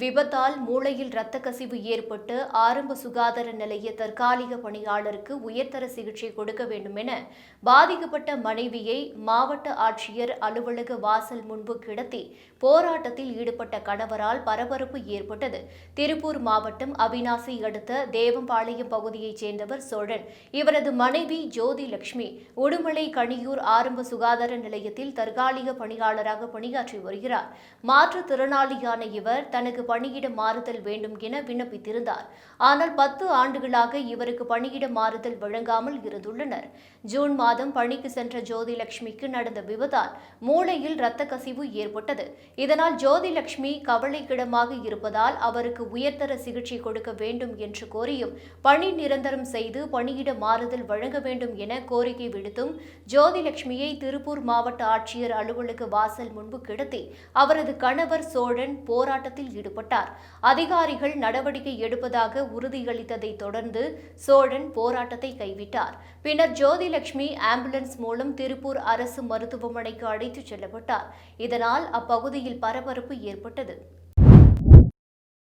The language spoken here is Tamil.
விபத்தால் மூளையில் இரத்த கசிவு ஏற்பட்டு ஆரம்ப சுகாதார நிலைய தற்காலிக பணியாளருக்கு உயர்தர சிகிச்சை கொடுக்க வேண்டும் என பாதிக்கப்பட்ட மனைவியை மாவட்ட ஆட்சியர் அலுவலக வாசல் முன்பு கிடத்தி போராட்டத்தில் ஈடுபட்ட கணவரால் பரபரப்பு ஏற்பட்டது. திருப்பூர் மாவட்டம் அவினாசி அடுத்த தேவம்பாளையம் பகுதியைச் சேர்ந்தவர் சோழன். இவரது மனைவி ஜோதி லட்சுமி உடுமலை கணியூர் ஆரம்ப சுகாதார நிலையத்தில் தற்காலிக பணியாளராக பணியாற்றி வருகிறார். மாற்றுத்திறனாளியான இவர் தனக்கு இவருக்கு பணியிட மாறுதல் வேண்டும் என விண்ணப்பித்திருந்தார். ஆனால் பத்து ஆண்டுகளாக இவருக்கு பணியிட மாறுதல் வழங்காமல் இருந்துள்ளனர். ஜூன் மாதம் பணிக்கு சென்ற ஜோதிலட்சுமிக்கு நடந்த விபத்தால் மூளையில் இரத்த கசிவு ஏற்பட்டது. இதனால் ஜோதிலட்சுமி கவலைக்கிடமாக இருப்பதால் அவருக்கு உயர்தர சிகிச்சை கொடுக்க வேண்டும் என்று கோரியும் பணி நிரந்தரம் செய்து பணியிட மாறுதல் வழங்க வேண்டும் என கோரிக்கை விடுத்தும் ஜோதிலட்சுமியை திருப்பூர் மாவட்ட ஆட்சியர் அலுவலக வாசல் முன்பு கிடத்தி அவரது கணவர் சோழன் போராட்டத்தில் ஈடுபட்டார். அதிகாரிகள் நடவடிக்கை எடுப்பதாக உறுதியளித்ததை தொடர்ந்து சோழன் போராட்டத்தை கைவிட்டார். பின்னர் ஜோதிலட்சுமி ஆம்புலன்ஸ் மூலம் திருப்பூர் அரசு மருத்துவமனைக்கு அழைத்துச் செல்லப்பட்டார். இதனால் அப்பகுதியில் பரபரப்பு ஏற்பட்டது.